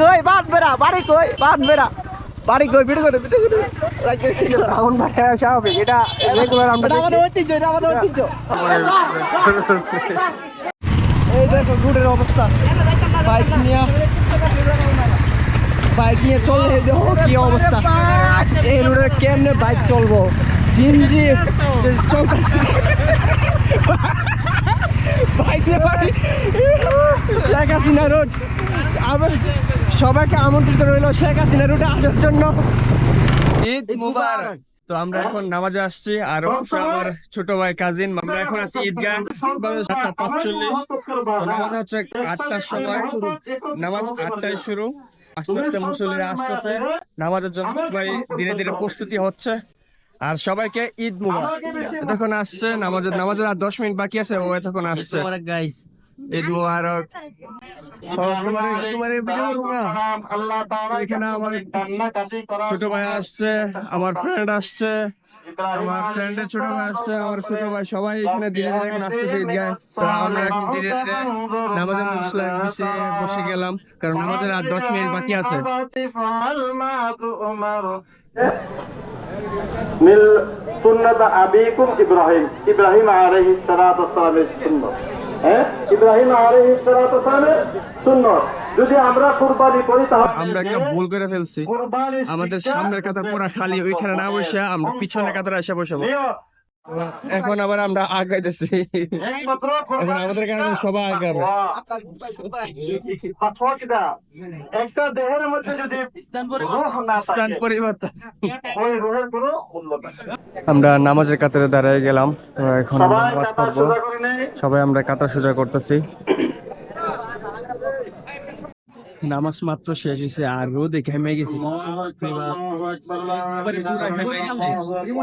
কই বাদ বেড়া বাড়ি কই বাদ বেড়া। বাড়ি কই ভিডিও করে ভিডিও করে। রাউন্ড মাঠে স্বাভাবিক এটা রেগুলার আমরা এটা আমাদের ঐতিহ্য এটা আমাদের ঐতিহ্য। এই দেখো গুড়ের অবস্থা। বাইক নিয়ে বাইক নিয়ে চললে দেখো কি অবস্থা। এই রোডে কেমনে বাইক চলবো? সিনজি চলতে বাইক নিয়ে বাড়ি। শেখ হাসিনা রোড। আবার সবাইকে আমন্ত্রিত রইল শেখ হাসিনা রোডে আসার জন্য। ঈদ মুবারক। তো আমরা এখন নামাজে আসছি আর হচ্ছে আমার ছোট ভাই কাজিন আমরা এখন আছি ঈদগাহ বাজে সাতটা পাঁচচল্লিশ তো নামাজ হচ্ছে আটটার সময় শুরু। নামাজ আটটায় শুরু। আস্তে আস্তে মুসল্লিরা আসতেছে নামাজের জন্য সবাই ধীরে ধীরে প্রস্তুতি হচ্ছে। আর সবাইকে ঈদ মুবারক। এতক্ষণ আসছে নামাজের নামাজের আর দশ মিনিট বাকি আছে ও এতক্ষণ আসছে। ঈদ মুবারক। ছোট ভাই আসছে আমার ফ্রেন্ড আসছে আমার ছোট ভাই আসছে আমার ছোট ভাই সবাই এখানে ধীরে ধীরে বসে বসে গেলাম কারণ আমাদের আর দশ মিনিট বাকি আছে। মিল সুন্নত আবিকুম ইব্রাহিম। ইব্রাহিম আলাইহিস সালাতু ওয়াস সালামের সুন্নত। হ্যাঁ? ইব্রাহিম যদি আমরা কুরবানি করি তাহলে আমরা একটা ভুল করে ফেলছি। আমাদের সামনের কাতার পুরা খালি ওইখানে না বসে আমরা পিছনে কাতারে এসে বসে বসে। এখন আবার আমরা আগাইতেছি। এখন আমাদের কারণে সবাই আগাবে। আমরা নামাজের কাতারে দাঁড়ায় গেলাম। তো এখন নামাজ পড়ব। সবাই আমরা কাতার সোজা করতেছি। নামাজ মাত্র শেষ হয়েছে আর রোদে ঘেমে গেছি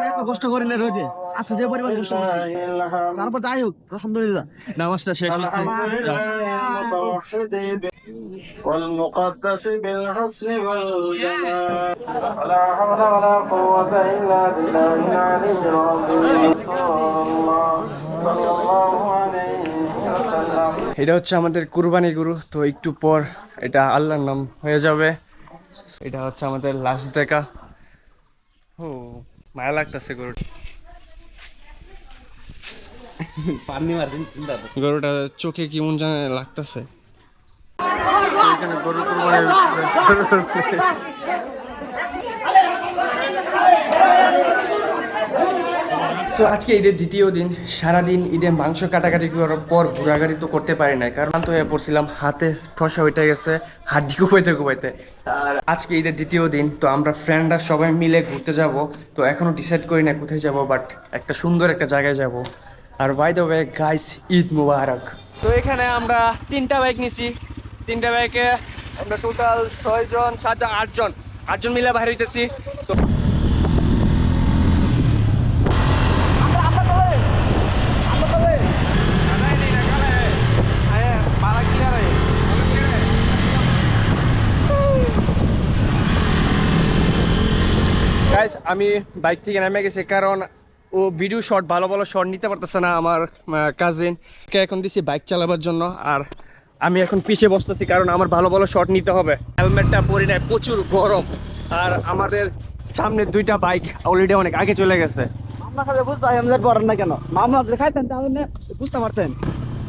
এত কষ্ট করি না রোদে আজকে যে পরিমাণ কষ্ট করছি তারপর যাই হোক আলহামদুলিল্লাহ নামাজটা শেষ হয়েছে والمقدس بالحسن والجمال ولا حول ولا قوة إلا بالله العلي العظيم الله صلى الله عليه وسلم এটা হচ্ছে আমাদের কুরবানি গরু তো একটু পর এটা আল্লাহর নাম হয়ে যাবে। এটা হচ্ছে আমাদের লাস্ট দেখা। ও মায়া লাগতেছে গরু গরুটা চোখে কেমন জানে লাগতেছে। এখানে গরু কুরবানি তো আজকে ঈদের দ্বিতীয় দিন, সারাদিন ঈদে মাংস কাটাকাটি করার পর ঘোরাঘুরি তো করতে পারি না কারণ তো হয়ে পড়ছিলাম, হাতে ঠসা উঠে গেছে, হাড্ডি কুপাইতে কুপাইতে। আর আজকে ঈদের দ্বিতীয় দিন, তো আমরা ফ্রেন্ডরা সবাই মিলে ঘুরতে যাব। তো এখনও ডিসাইড করি না কোথায় যাব বাট একটা সুন্দর একটা জায়গায় যাব। আর by the way guys Eid Mubarak. তো এখানে আমরা তিনটা বাইক নিছি। তিনটা বাইকে আমরা টোটাল ছয় জন সাতজন, আটজন আটজন মিলে বাইরে হইতেছি। তো গাইস আমি বাইক থেকে নেমে গেছি কারণ ও ভিডিও শট ভালো ভালো শট নিতে পারতেছে না আমার কাজিন কে এখন দিছি বাইক চালাবার জন্য আর আমি এখন পিছিয়ে বসতেছি কারণ আমার ভালো ভালো শট নিতে হবে। হেলমেটটা পরি নাই প্রচুর গরম। আর আমাদের সামনে দুইটা বাইক অলরেডি অনেক আগে চলে গেছে।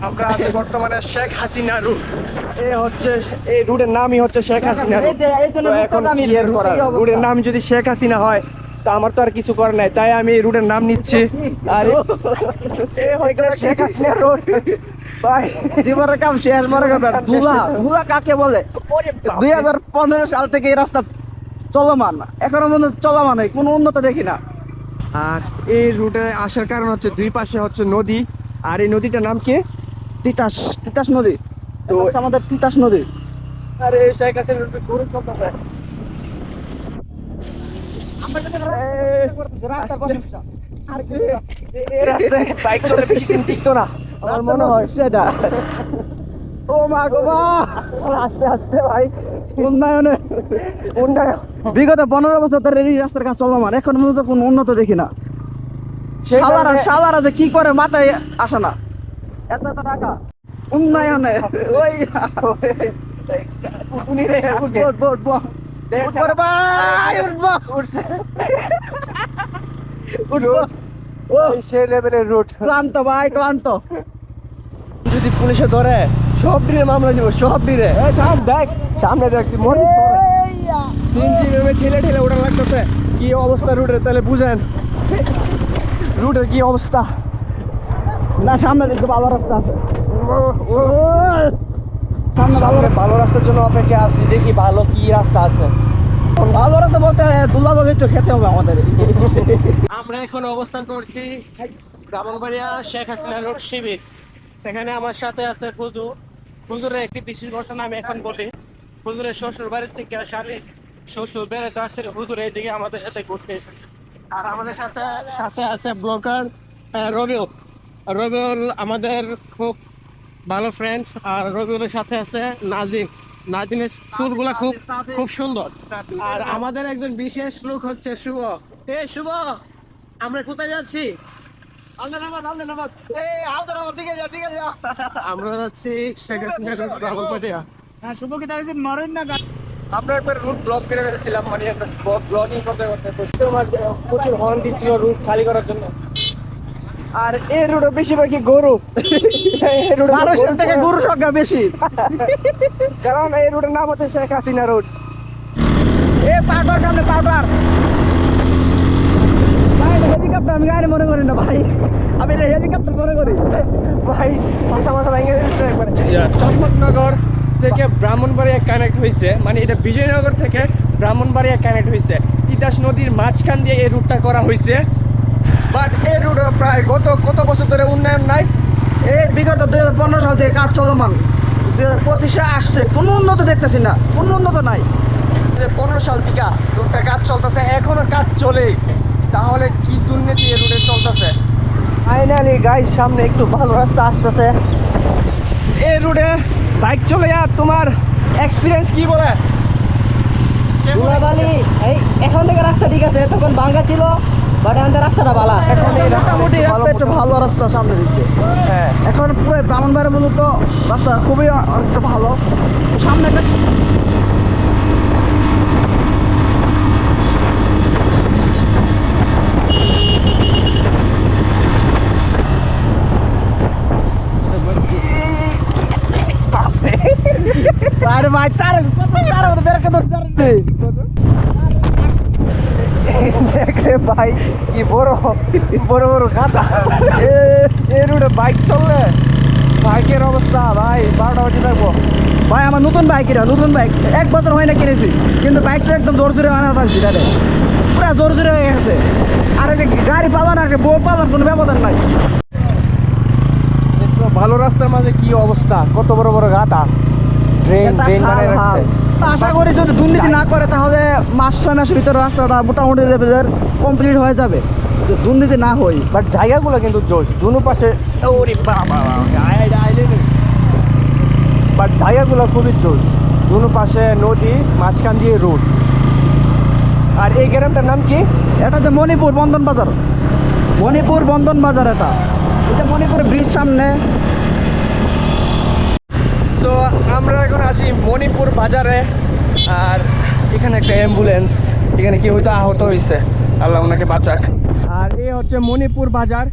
আমরা আছি বর্তমানে শেখ হাসিনা রুট এ হচ্ছে এই রুটের নামই হচ্ছে শেখ হাসিনা রুট এখন? রুটের নাম যদি শেখ হাসিনা হয় তা আমার তো আর কিছু করার নাই তাই আমি এই রুটের নাম নিচ্ছি। আর এ- এ শেখ হাসিনা রোড ভাই। জীবনের কাম শেষ করবেন ধুলা ধুলা কাকে বলে? দুই হাজার পনেরো সাল থেকে এই রাস্তা চলমান এখনও পর্যন্ত চলমান নেই কোনো উন্নত দেখি না। আর এই রুটে আসার কারণ হচ্ছে দুই পাশে হচ্ছে নদী আর এই নদীটার নাম কি? তিতাস তিতাস নদী। তো- আমাদের তিতাস নদী। আর শেখ হাসিনা রোডে ঘুরে বাইক চলে বেশি দিন টিকতো না। আমার মনে হয় সেটা। ও মা গো মা। আস্তে আস্তে ভাই। উন্নয়নে। উন্নয়ন। বিগত পনেরো বছর ধরে এই রাস্তার কাজ চলমান। এখন পর্যন্ত কোনো উন্নত দেখি না। সেই শালারা শালারা যে কি করে মাথায় আসে না। এত এত টাকা। উন্নয়নে। ওই উনি রে আজকে। উঠবো উঠবো উঠবো ভাই উঠবো। উঠছে। উঠবো। ও। সে লেভেলের রুট ক্লান্ত ভাই ক্লান্ত। যদি পুলিশে ধরে সব দিনে মামলা দিব সব এই থাম দেখ সামনে দেখ তুই মরে সিএনজি ভেবে ঠেলে ঠেলে ওটা লাগতেছে। কি অবস্থা রুটের তাহলে বুঝেন। রুটের কি অবস্থা? না সামনে দেখতে ভালো রাস্তা আছে। সামনে ভালো রাস্তার জন্য অপেক্ষা আছি দেখি ভালো কি রাস্তা আছে। ভালো রাস্তা বলতে দুলা বলে একটু খেতে হবে আমাদের। আমরা এখন অবস্থান করছি ব্রাহ্মণবাড়িয়া শেখ হাসিনা রোড শিবির। সেখানে আমার সাথে আছে ফুজু ফুজুরের একটি বিশেষ ঘটনা আমি এখন বলি। ফুজুরের শ্বশুর বাড়ির থেকে শালি শ্বশুর বেড়াতে আসছে হুজুর এইদিকে আমাদের সাথে ঘুরতে এসেছে। আর আমাদের সাথে সাথে আছে ব্লগার রবিউল। রবিউল আমাদের খুব ভালো ফ্রেন্ড আর রবিউলের সাথে আছে নাজিম। নাজিমের চুলগুলা খুব খুব সুন্দর। আর আমাদের একজন বিশেষ লোক হচ্ছে শুভ। এ শুভ! আমরা কোথায় যাচ্ছি? আমরা যাচ্ছি হ্যাঁ আমরা একবার রুট ব্লক করে ফেলেছিলাম মানে ব্লগিং করতে করতে প্রচুর হর্ন দিচ্ছিল রুট খালি করার জন্য। আর এই রুটে বেশিরভাগই গরু। মানুষের থেকে গরু সংখ্যা বেশি। কারণ এই রুটের নাম হচ্ছে শেখ হাসিনা রোড। এ পাউডার সামনে পাউডার ভাই হেলিকপ্টার আমি গাড়ি মনে করি না ভাই। আমি এটা হেলিকপ্টার মনে করি। ভাই ভাষা ভাষা ভেঙে দিচ্ছে একবারে। চম্পকনগর থেকে ব্রাহ্মণবাড়িয়া কানেক্ট হয়েছে মানে এটা বিজয়নগর থেকে ব্রাহ্মণবাড়িয়া কানেক্ট হয়েছে তিতাস নদীর মাঝখান দিয়ে এই রুটটা করা হয়েছে বাট এই রুট প্রায় গত কত বছর ধরে উন্নয়ন নাই? এই বিগত দুই সাল থেকে কাজ চলমান। দুই হাজার পঁচিশে আসছে। কোনো উন্নত দেখতেছি না। কোনো উন্নত নাই। পনেরো সাল থেকে রুটটা কাজ চলতেছে। এখনও কাজ চলে তাহলে কি দুর্নীতি এই রুটে চলতেছে? ফাইনালি গাইস সামনে একটু ভালো রাস্তা আসতেছে। এই রুটে বাইক চলে যা। তোমার এক্সপিরিয়েন্স কি বলে? ধুলাবালি এই এখন থেকে রাস্তা ঠিক আছে। তখন ভাঙ্গা ছিল। বাট এখন রাস্তাটা ভালো এখন মোটামুটি রাস্তা একটু ভালো রাস্তা সামনে দিক হ্যাঁ। এখন পুরো ব্রাহ্মণবাড়ির মূলত রাস্তা খুবই অনেকটা ভালো। সামনে একটা আরে ভাই তার তার বেরকে ধরতে দেখ রে ভাই কি বড় বড় বড় খাতা এই রুটে বাইক চললে বাইকের অবস্থা ভাই বারোটা বাজে থাকব। ভাই আমার নতুন বাইক এটা নতুন বাইক। এক বছর হয় না কিনেছি কিন্তু বাইকটা একদম জোর জোরে আনা পাচ্ছি তাহলে পুরো জোর জোরে হয়ে গেছে। আর গাড়ি পালান আর বউ পালান কোনো ব্যবধান নাই। ভালো রাস্তার মাঝে কি অবস্থা? কত বড় বড় গাতা ড্রেন ড্রেন বানিয়ে রাখছে। আশা করি যদি দুর্নীতি না করে তাহলে মাস ছয় মাসের ভিতরে রাস্তাটা মোটামুটি কমপ্লিট হয়ে যাবে। দুর্নীতি না হই বাট জায়গাগুলো কিন্তু জোশ। দুনো পাশে ওরে বাবা বাট জায়গাগুলো খুবই জোশ। দুনো পাশে নদী মাঝখান দিয়ে রোড। আর এই গ্রামটার নাম কি? এটা যে মণিপুর বন্ধন বাজার। মণিপুর বন্ধন বাজার এটা। এটা মণিপুর ব্রিজ সামনে। তো আমরা এখন আছি মণিপুর বাজারে আর এখানে একটা অ্যাম্বুলেন্স এখানে কি হয়তো আহত হয়েছে। আল্লাহ ওনাকে বাঁচাক। আর এ হচ্ছে মণিপুর বাজার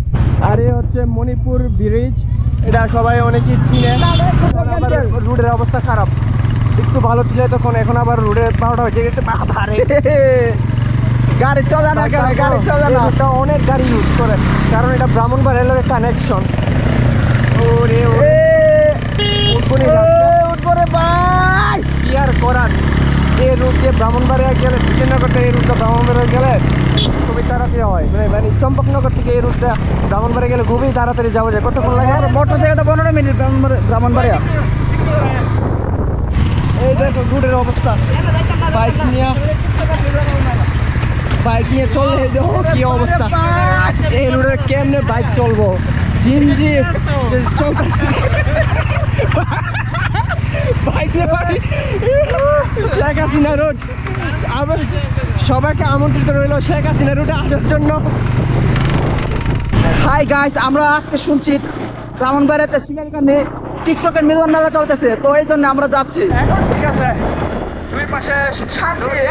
আর এ হচ্ছে মণিপুর ব্রিজ এটা সবাই অনেকেই চিনে। রোডের অবস্থা খারাপ। একটু ভালো ছিল তখন এখন আবার রোডের বারোটা হয়ে গেছে। বাবারে। গাড়ি চলে না কেন? গাড়ি চলে না। এটা অনেক গাড়ি ইউজ করে। কারণ এটা ব্রাহ্মণবাড়িয়ার লগে কানেকশন। ওরে ওরে। উঠবনি উঠবো রে ভাই। কি আর করার? রুট দিয়ে ব্রাহ্মণবাড়িয়া গেলে বিজয়নগর থেকে এই রুটটা ব্রাহ্মণবাড়িয়া গেলে খুবই তাড়াতাড়ি হয়। মানে মানে চম্পকনগর থেকে এই রুটটা ব্রাহ্মণবাড়িয়া গেলে খুবই তাড়াতাড়ি যাওয়া যায়। কতক্ষণ লাগে? মোটর সাইকেল পনেরো মিনিট ব্রাহ্মণবাড়িয়া। এই দেখো রুটের অবস্থা। বাইক নিয়ে বাইক নিয়ে চলে এই দেখো কি অবস্থা? এই রুটে কেমনে বাইক চলবো? সিনজি চলতে বাইক বাড়ি শেখ হাসিনা রোড। আবার সবাইকে আমন্ত্রিত রইল শেখ হাসিনা রুটে আসার জন্য। হাই গাইস আমরা আজকে শুনছি ব্রাহ্মণবাড়িয়াতে শিকারিকান্দি টিকটকের মিলন মেলা চলতেছে তো এই জন্য আমরা যাচ্ছি। এখন ঠিক আছে দুই পাশে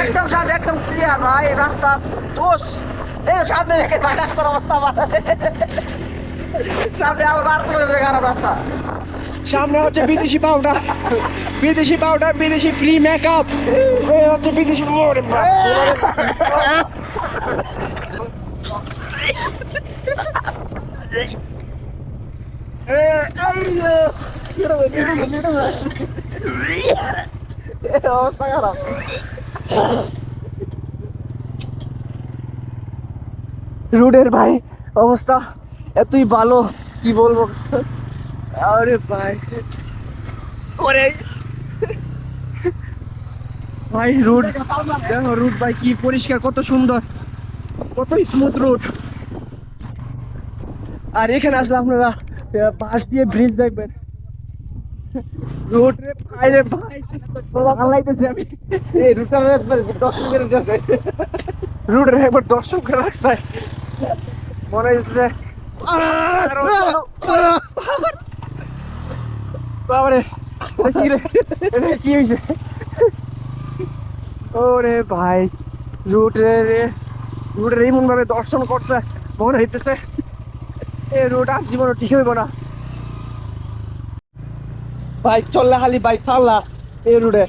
একদম সামনে একদম ক্লিয়ার ভাই রাস্তা দোষ। এই সামনে দেখে ভাই রাস্তার অবস্থা সামনে আবার বার খারাপ রাস্তা। সামনে হচ্ছে বিদেশি পাউডার বিদেশি পাউডার বিদেশি ফ্রি মেকআপ হচ্ছে বিদেশি অবস্থা খারাপ। রোডের ভাই অবস্থা এতই ভালো, কি বলব? আরে ভাই। ওরে। ভাই রোড দেখো রুট ভাই, কি পরিষ্কার, কত সুন্দর। কত স্মুথ রুট। আর এখানে আসলে আপনারা পাশ দিয়ে ব্রিজ দেখবেন। রোড রে ভাই রে ভাই। আমি। একবার দর্শক রাখছে মনে হচ্ছে বাবারে কি রে? এটা কি হয়েছে ওরে ভাই রুটে রে রুটের এমন ভাবে দর্শন করছে মনে হইতেছে এই রুট আর জীবনে ঠিক হইব না। বাইক চললে খালি বাইক ফাল্লা এই রুটে।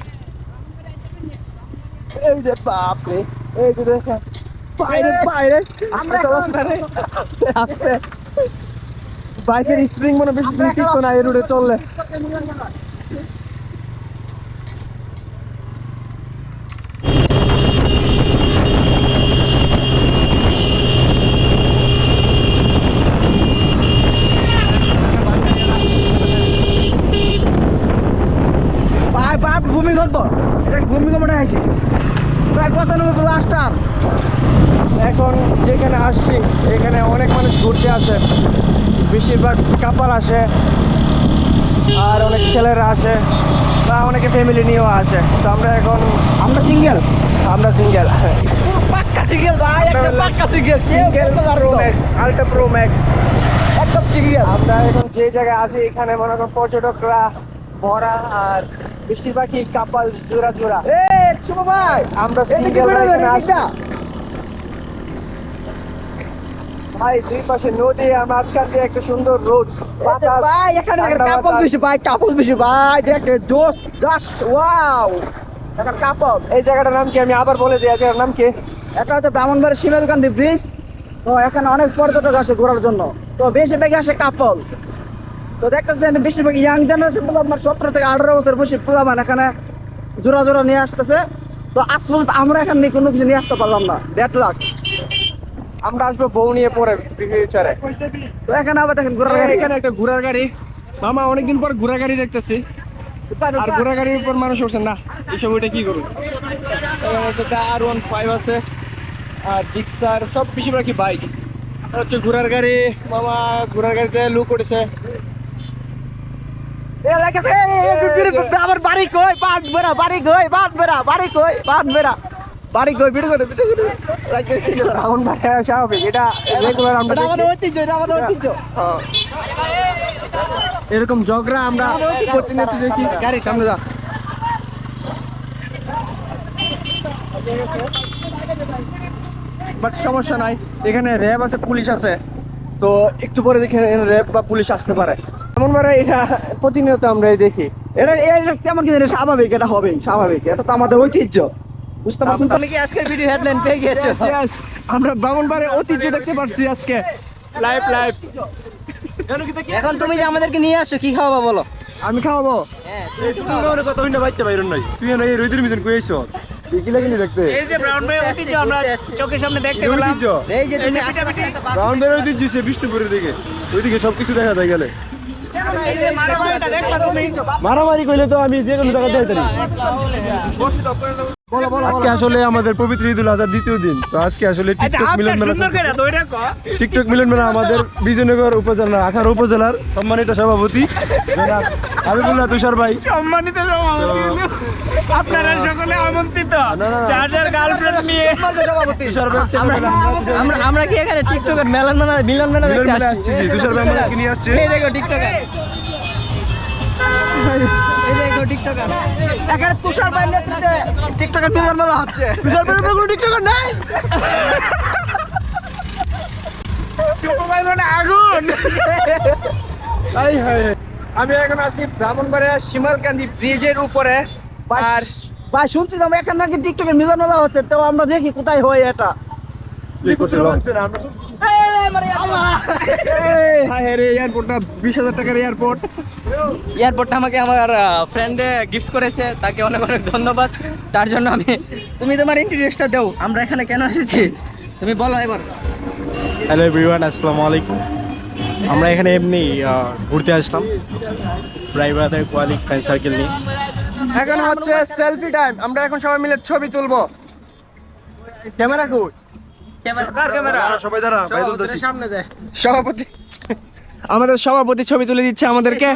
এই যে বাপ রে এই যে দেখেন। বাইরে বাইরে। আস্তে চলাস না রে আস্তে আস্তে। বাইকের স্প্রিং মনে বেশি দিন টিকতো না এই রোডে চললে। ভূমিকম্প। এটা ভূমিকম্পটা আইছি প্রায় পঁচানব্বই লাস্টার এখন যেখানে আসছি এখানে অনেক মানুষ ঘুরতে আসে। বেশিরভাগ কাপাল আসে আর অনেক ছেলেরা আসে বা অনেকে ফ্যামিলি নিয়েও আসে। তো আমরা এখন আমরা সিঙ্গেল আমরা সিঙ্গেল পাক্কা সিঙ্গেল ভাই একদম পাক্কা single single pro max ultra pro max একদম সিঙ্গেল আমরা এখন যে জায়গায় আছি এখানে মনে পর্যটকরা ভরা আর বেশিরভাগই কাপাল জোড়া জোড়া। এ শুভ ভাই আমরা কি single বেরোবে এখানে রে আসি। দিশা? ভাই দুই পাশে নদী আর মাঝখান দিয়ে একটা সুন্দর রোড। ভাই এখানে দেখেন কাপল বেশি ভাই কাপল বেশি ভাই দেখে জোস জাস্ট ওয়াও। কাপল। এই জায়গাটার নাম কি? আমি আবার বলে দিই জায়গার নাম কি? এটা হচ্ছে ব্রাহ্মণবাড়ির ব্রিজ তো এখানে অনেক পর্যটক আসে ঘোরার জন্য। তো বেশিরভাগই আসে কাপল। তো দেখতেছেন বেশিরভাগ ইয়াং জেনারেশন আপনার সতেরো থেকে আঠারো বছর বসে পোলামান এখানে জোড়া জোড়া নিয়ে আসতেছে। তো আজ পর্যন্ত আমরা এখানে কোনো কিছু নিয়ে আসতে পারলাম না। দেড় লাখ আমরা আসব বউ নিয়ে পরে ফিউচারে তো এখানে আবার দেখেন ঘোরার গাড়ি এখানে একটা ঘোড়ার গাড়ি মামা অনেকদিন পর ঘোড়া গাড়ি দেখতেছি আর ঘোড়া গাড়ির উপর মানুষ উঠছেন না এইসব ওইটা কি করুন আর ওয়ান ফাইভ আছে আর ডিক্সার সব বেশিরভাগই বাইক হচ্ছে ঘোড়ার গাড়ি মামা ঘোড়ার গাড়িতে লুক উঠেছে এ, বিড়ি, কই বাট বেড়া বাড়ি কই বাট বেড়া বাড়ি কই বাট বেড়া বাড়ি কই করে বিড়ি করে। লাগেছে রাউন ভাই স্বাভাবিক এটা রেগুলার আমরা আমাদের ঐতিহ্য এটা আমাদের ঐতিহ্য। হ্যাঁ। এরকম ঝগড়া আমরা প্রতিনিয়ত দেখি। গাড়ি সামনে যা। বাট সমস্যা নাই এখানে র্যাব আছে পুলিশ আছে। তো একটু পরে দেখে র্যাব বা পুলিশ আসতে পারে। এমন মানে এটা প্রতিনিয়ত আমরা দেখি। এটা এটা কেমন কি জানি স্বাভাবিক এটা হবে স্বাভাবিক। এটা তো আমাদের ঐতিহ্য। বুঝতে পারছেন? তুমি কি আজকের ভিডিও হেডলাইন পেয়ে গিয়েছো. আমরা ব্রাহ্মণবাড়ির ঐতিহ্য দেখতে পারছি আজকে। লাইভ লাইভ এখন তুমি যে আমাদেরকে নিয়ে আসছো কি খাওয়াবো বলো? আমি খাওয়াবো? হ্যাঁ কথা হইনা বাইতে বাইরন নাই। তুই না এই রইদের মিজন কই আইছ? কিনি দেখতে? এই যে ব্রাউন ভাই ঐতিহ্য আমরা চোখের সামনে দেখতে পেলাম। এই যে তুমি আশেপাশে একটা বাস- রাউন্ড বের ঐতিহ্য সে বিষ্ণুপুরের দিকে। ওইদিকে সবকিছু দেখা যায় গেলে। এই যে মারামারিটা দেখলা তুমি? মারামারি কইলে তো আমি যে কোনো জায়গায় যাইতে পারি। আজকে আসলে আমাদের পবিত্র ঈদুল আজহার দ্বিতীয় দিন। তো আজকে আসলে আচ্ছা টিকটক আচ্ছা মিলন মেলা টিকটক মিলন মেলা আমাদের বিজয়নগর উপজেলা আখার উপজেলার সম্মানিত সভাপতি হাবিবুল্লাহ তুষার ভাই। সম্মানিত আপনারা সকলে আমন্ত্রিত। যার গার্লফ্রেন্ড নিয়ে। তুষার ভাই আমরা আমরা কি এখানে টিকটকের মেলান মেলা মিলন মেলা দেখতে আসছি তুষার ভাই আমাদেরকে নিয়ে আসছে। এই দেখো টিকটকে এই। যে একটু টিকটকার এখানে তুষার ভাইয়ের নেতৃত্বে টিকটকের মিলন মেলা হচ্ছে। কোনো টিকটকার নাই? আমি এখন আছি ব্রাহ্মণবাড়িয়া শিমালকান্দি ব্রিজের উপরে। আর ভাই শুনছি তো এখানে নাকি টিকটকের মিলন মেলা হচ্ছে তো আমরা দেখি কোথায় হয় এটা। এয়ারপোর্টটা বিশ হাজার টাকার এয়ারপোর্ট। এয়ারপোর্টটা আমাকে আমার ফ্রেন্ডে গিফট করেছে তাকে অনেক অনেক ধন্যবাদ। তার জন্য আমি তুমি তোমার ইন্টারেস্টটা দাও আমরা এখানে কেন এসেছি? তুমি বলো এবার। হ্যালো এভরিওয়ান আসসালামু আলাইকুম। আমরা এখানে এমনি ঘুরতে আসলাম। রাইবাদের কোয়ালিক ফ্রেন্ড সার্কেল নিয়ে। এখন হচ্ছে সেলফি টাইম আমরা এখন সবাই মিলে ছবি তুলবো। ক্যামেরা গুড সভাপতি। আমাদের সভাপতি ছবি তুলে দিচ্ছে আমাদেরকে।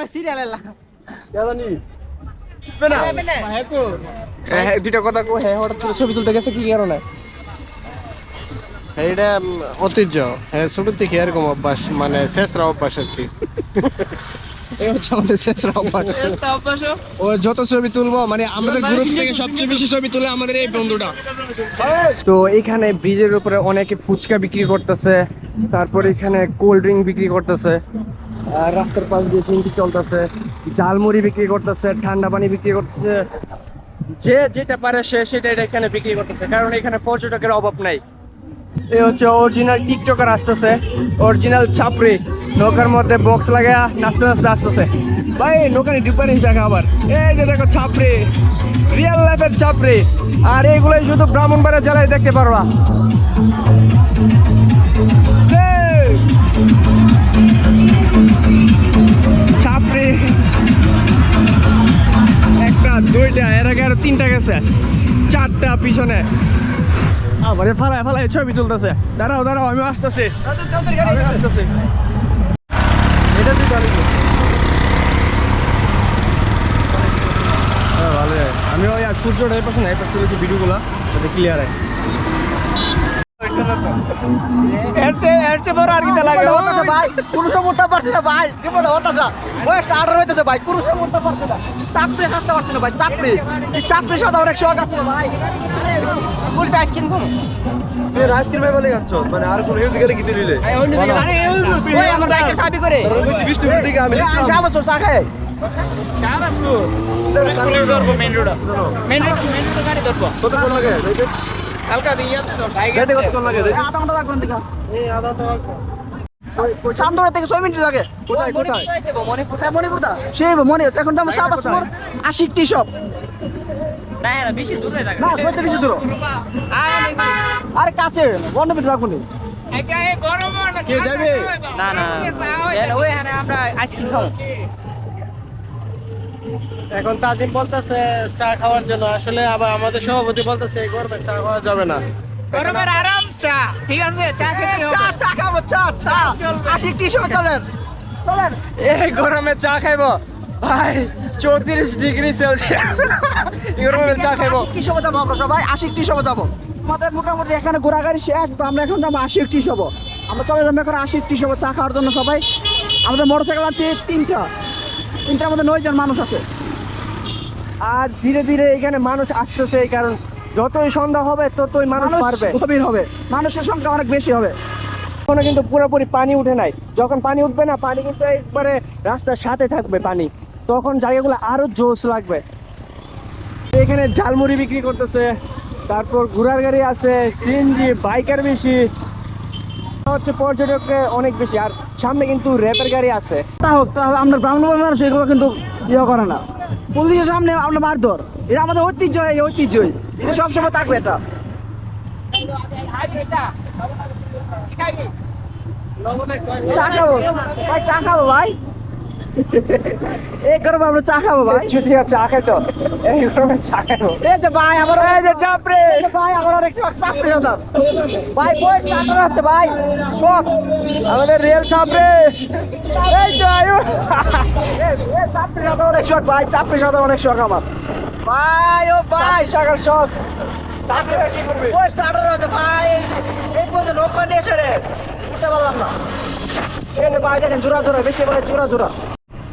হ্যাঁ, হ্যাঁ, দুইটা কথা কো হ্যাঁ হঠাৎ করে ছবি তুলতে গেছে কি কারণে? এইটা ঐতিহ্য। হ্যাঁ ছোট থেকে এরকম অভ্যাস মানে শেষরা অভ্যাস আর কি। এই হচ্ছে আমাদের শেষ অভ্যাস ও যত ছবি তুলবো মানে আমাদের গ্রুপ থেকে সবচেয়ে বেশি ছবি তুলে আমাদের এই বন্ধুটা। তো এখানে ব্রিজের উপরে অনেকে ফুচকা বিক্রি করতেছে তারপর এখানে কোল্ড ড্রিঙ্ক বিক্রি করতেছে আর রাস্তার পাশ দিয়ে চিংড়ি চলতেছে ঝালমুড়ি বিক্রি করতেছে ঠান্ডা পানি বিক্রি করতেছে যে যেটা পারে সে সেটা এখানে বিক্রি করতেছে কারণ এখানে পর্যটকের অভাব নাই। এই হচ্ছে অরিজিনাল টিকটকার আসতেছে। অরিজিনাল ছাপড়ি। নৌকার মধ্যে বক্স লাগায়া নাচতে নাচতে আসতেছে। ভাই নৌকানি ডিপার জায়গা আবার। এই যে দেখো ছাপড়ি। রিয়েল লাইফের ছাপড়ি। আর এইগুলোই শুধু ব্রাহ্মণবাড়িয়া জেলায় দেখতে পারবা! ছাপড়ি। একটা, দুইটা, এর আগে আরও তিনটা গেছে। চারটা পিছনে। আমারে ফালায় ফালায় ছবি তুলতেছে। দাঁড়াও দাঁড়াও আমি আসতেছি। আমি আসতেছি। এটা তুই গাড়ি ভালো আমি ওই আর সূর্যটা এই পাশে না এই পাশে তুলেছি ভিডিওগুলো যাতে ক্লিয়ার হয়। পুরুষও মরতে পারছি না ভাই। চাপড়ে না। ভাই। চাপড়ে এই চাপড়ে সাদা অনেক শখ আছে ভাই পুরুষ আইসক্রিম ভাই বলে যাচ্ছ মানে আর কোন হেলথ গেলে কি তুই নিলে ওই আমার বাইকের চাবি করে। তোরা কইছি 20 টাকা থেকে আমি এই আইসা বছর চা খায় কত কোন লাগে? যাইতে কত কোন লাগে এই আধা ঘণ্টা লাগবে থেকে ছয় মিনিট লাগে। কোথায় কোথায়? হ্যাঁ সেই মনে এখন তো আমার শাহবাজপুর আশিক টি শপ না কত বেশি দূর। আরে কাছে বন্ধ মিনিট লাগবো নি যাবে? না না ওই এখানে আমরা আইসক্রিম খাব। এখন তাজিম বলতেছে চা খাওয়ার জন্য। আসলে আবার আমাদের সভাপতি বলতেছে এই গরমে চা খাওয়া যাবে না। গরমের আরাম চা ঠিক আছে? চা খাব চা চা। আশিক টি শপ চলেন? চলেন। এই গরমে চা খাইবো। ভাই চৌত্রিশ ডিগ্রি সেলসিয়াস। গরমে চা যাব আমরা সবাই আশিক টি শপে যাব। আমাদের মোটামুটি এখানে ঘোরাঘুরি শেষ তো আমরা এখন যাব আশিক টি শপ আমরা চলে যাব এখন আশিক টি শপে চা খাওয়ার জন্য সবাই। আমাদের মোটর সাইকেল আছে তিনটা। তিনটার মধ্যে নয়জন মানুষ আছে। আর ধীরে ধীরে এখানে মানুষ আসতেছে এই কারণ যতই সন্ধ্যা হবে ততই মানুষ মানুষ পারবে। গভীর হবে। মানুষের সংখ্যা অনেক বেশি হবে। এখনও কিন্তু পুরোপুরি পানি উঠে নাই। যখন পানি উঠবে না পানি কিন্তু একবারে রাস্তার সাথে থাকবে পানি। তখন জায়গাগুলো আরও জোশ লাগবে। এখানে ঝালমুড়ি বিক্রি করতেছে তারপর ঘোড়ার গাড়ি আছে সিএনজি বাইকার বেশি। হচ্ছে পর্যটকের অনেক বেশি আর সামনে কিন্তু র্যাপের গাড়ি আছে। তা হোক, আমরা ব্রাহ্মণ মানুষ এগুলো কিন্তু ইয়ে করে না। পুলিশের সামনে আমরা মারধর। এটা আমাদের ঐতিহ্য এই ঐতিহ্যই। এটা সবসময় থাকবে এটা। চা খাব। ভাই চা খাব ভাই। এই করব আমরা চা খাব ভাই। যদি চা খাইতো এই গরমে চা খাইতো এই যে ভাই আমার এই যে ভাই আমার অনেক শখ চাকরি হতাম ভাই বয়স হচ্ছে ভাই। শখ আমাদের রিয়েল চাপড়ে। এই তো আয়ু। চাকরি সাথে অনেক শখ ভাই চাকরি সাথে অনেক শখ আমার। ভাই ও ভাই। টাকার শখ। বয়স আঠারো হচ্ছে ভাই। এই পর্যন্ত লোক দেশে রে উঠতে পারলাম না। এই যে ভাই দেখেন জোড়া জোড়া বেশি বলে জোড়া জোড়া।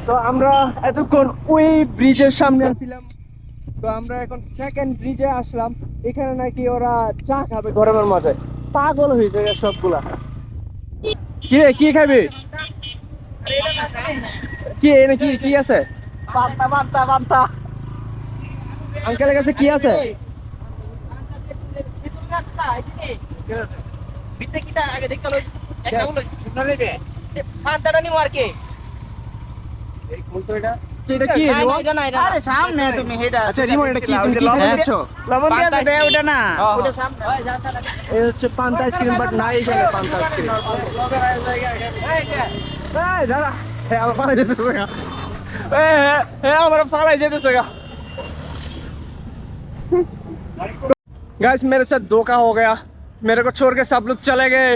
তো আমরা এতক্ষণ ওই ব্রিজের সামনে আসছিলাম তো আমরা এখন সেকেন্ড ব্রিজে আসলাম। এখানে নাকি ওরা চা খাবে গরমের মাঝে। পাগল হয়েছে সবগুলা। কি রে কি খাবি? কি এনে কি কি আছে? বান্তা বান্তা বান্তা আঙ্কেলের কাছে কি আছে? সেটা কি। রিমন? আরে সামনে তুমি হেডা আচ্ছা রিমন এটা কি তুমি কি খাচ্ছ লবণ দিয়ে আছে দে ওটা না হ্যাঁ, ওটা সামনে এই হচ্ছে পান্তা আইসক্রিম বাট নাই এখানে পান্তা আইসক্রিম এই দাদা হ্যাঁ আমার পালাই যেতেছে গা এই, হ্যাঁ হ্যাঁ আমার পালাই যেতেছে গা गाइस मेरे साथ धोखा हो गया मेरे को छोड़ के सब लोग चले गए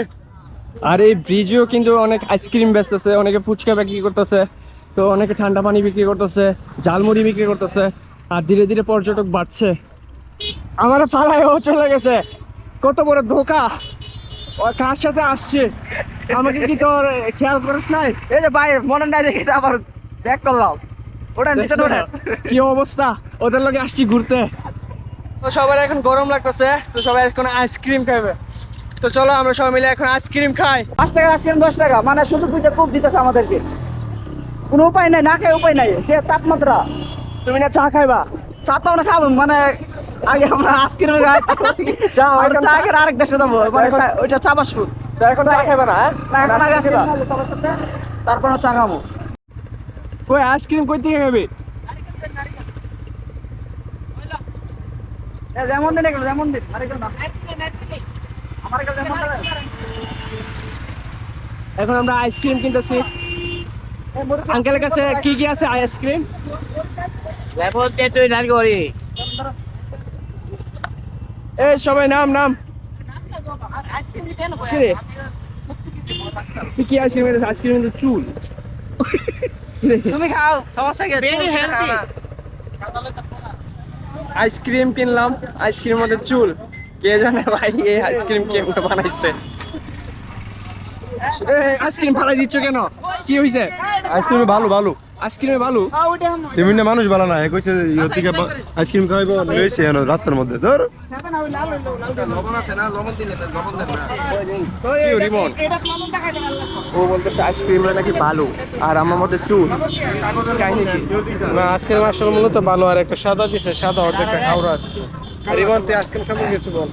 আর এই ব্রিজেও কিন্তু অনেক আইসক্রিম বেচতেছে অনেকে ফুচকা বিক্রি করতেছে তো অনেকে ঠান্ডা পানি বিক্রি করতেছে ঝালমুড়ি বিক্রি করতেছে আর ধীরে ধীরে পর্যটক বাড়ছে। আমার পালায় চলে গেছে। কত বড় ধোকা। কার সাথে আসছে? আমাকে কি তোর খেয়াল করিস নাই? এই যে ভাই মনে নাই আবার ব্যাক করলাম। ওটা নিচে কি অবস্থা? ওদের লগে আসছি ঘুরতে। তো সবার এখন গরম লাগতেছে তো সবাই এখন আইসক্রিম খাবে। তো চলো আমরা সবাই মিলে এখন আইসক্রিম খাই। পাঁচ টাকা আইসক্রিম দশ টাকা মানে শুধু পুজো খুব দিতেছে আমাদেরকে। কোনো উপায় নাই না খাই উপায় নাই যে তাপমাত্রা। তুমি না চা খাইবা? চা তো আমরা খাব মানে আগে আমরা আইসক্রিম খাই চা, চা খেয়ে আরেক দেশে যাব মানে ওইটা চা বাসবো। তো এখন চা খাইবা না হ্যাঁ? না আগে তারপর চা খাব। কই আইসক্রিম কই থেকে খাবি? যেমন দিন এগুলো যেমন দিন। এখন আমরা আইসক্রিম কিনতেছি। আঙ্কেলের কাছে কি কি আছে আইসক্রিম? এই সবাই নাম নাম। কি তুই কি আইসক্রিম এনেছিস? আইসক্রিম তো চুল। তুমি খাও সমস্যা কি? আইসক্রিম কিনলাম আইসক্রিমের মধ্যে চুল। কে জানে ভাই এই আইসক্রিম কে বানাইছে? আইসক্রিম ফালাই দিচ্ছ কেন? কি হয়েছে আইসক্রিম ভালো ভালো। আইসক্রিমে ভালো? বিভিন্ন মানুষ ভালো না কইছে থেকে আইসক্রিম খাইবো লইছে এনো রাস্তার মধ্যে ধর। কি রিমন? ও বলতেছে আইসক্রিম নাকি ভালো আর আমার মধ্যে চুল। না আজকের মাসের মূলত ভালো আর একটা সাদা দিছে সাদা অর্ধেকটা খাওয়া রিমন তুই আইসক্রিম সম্পর্কে কিছু বল।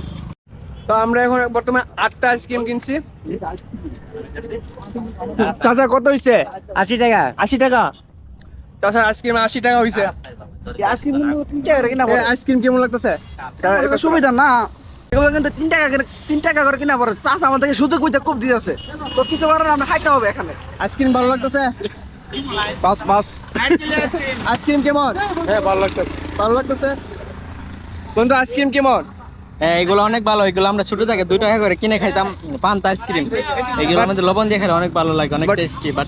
তো আমরা এখন বর্তমানে আটটা আইসক্রিম কিনছি। চাচা কত হয়েছে আশি টাকা। আশি টাকা? চাচার আইসক্রিম আশি টাকা হয়েছে এই আইসক্রিম কিন্তু তিন টাকা করে কিনা পড়ে। আইসক্রিম কেমন লাগতেছে? সুবিধা না। এগুলো কিন্তু তিন টাকা করে তিন টাকা করে কিনা পড়ে। চাষ আমাদেরকে সুযোগ বুঝতে খুব দিতেছে তো কিছু আমরা খাইতে হবে এখানে। আইসক্রিম ভালো লাগতেছে? পাঁচ পাঁচ আইসক্রিম কেমন? হ্যাঁ ভালো লাগতেছে। ভালো লাগতেছে? বন্ধু আইসক্রিম কেমন? এগুলো অনেক ভালো। এগুলো আমরা ছোট থেকে দুই টাকা করে কিনে খাইতাম পান্তা আইসক্রিম। এগুলো আমাদের লবণ দিয়ে খেলে অনেক ভালো লাগে অনেক টেস্টি বাট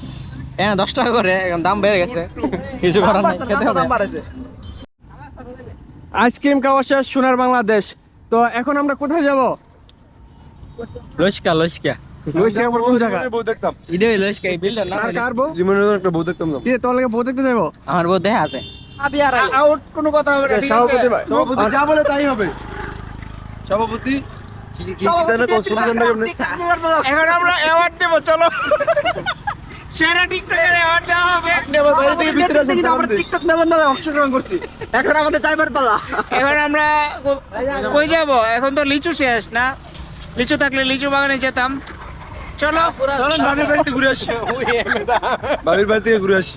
হ্যাঁ দশ টাকা করে এখন দাম বেড়ে গেছে। কিছু করার নেই খেতে হবে। আইসক্রিম খাওয়া শেষ সোনার বাংলাদেশ। তো এখন আমরা কোথায় যাব? লস্কা লস্কা। আমার বউ দেখা আছে। আউট কোনো কথা হবে না ঠিক আছে? সভাপতি ভাই। সভাপতি যা বলে তাই হবে। সভাপতি? এখন আমরা অ্যাওয়ার্ড দেব চলো। সেরা টিকটকের অ্যাওয়ার্ড দেওয়া হবে। বাইরে থেকে ভিতরে আসুন কিন্তু আমরা টিকটক মেলার নামে অংশগ্রহণ করছি। এখন আমাদের যাইবার পালা। এখন আমরা কই যাব? এখন তো লিচু শেষ না? লিচু থাকলে লিচু বাগানে যেতাম। চলো। বাড়িতে ঘুরে আসি। বাবির বাড়ি থেকে ঘুরে আসি।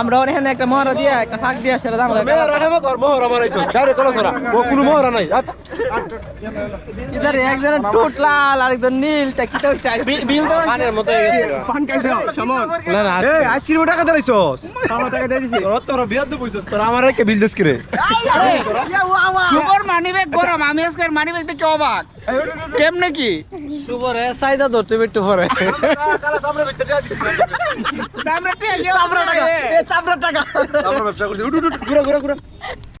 আমরা ওখানে একটা মহড়া দিয়ে একটা ফাঁক দিয়ে সেটা দাম মেয়েরা হেমা কর মোহরা মারাইছো। ডাইরেক্ট কলো সরা ও কোনো মোহরা নাই। আট। একজন টুট লাল আরেকজন নীল তা কি তো বিল তো পানের মতো হয়ে গেছে। পান খাইছো? সমন। না না এই আইসক্রিম টাকা দিলাইছস আমার টাকা দিয়ে দিছি। তোর তোর বিয়ার দে তোর আমার একটা বিল দেস করে? সুবর মানিব্যাগ গরম আমি আজকে মানিব্যাগ দেখে অবাক কেমনে কি? সুবরে সাইদা ধরতে একটু পরে। কালা সামনে ভিতরে দিছি আমরা টেকে চাপড়া টাকা এ চাপড়া টাকা। আমরা ব্যবসা করছি। ঘুরা ঘুরা ঘুরা।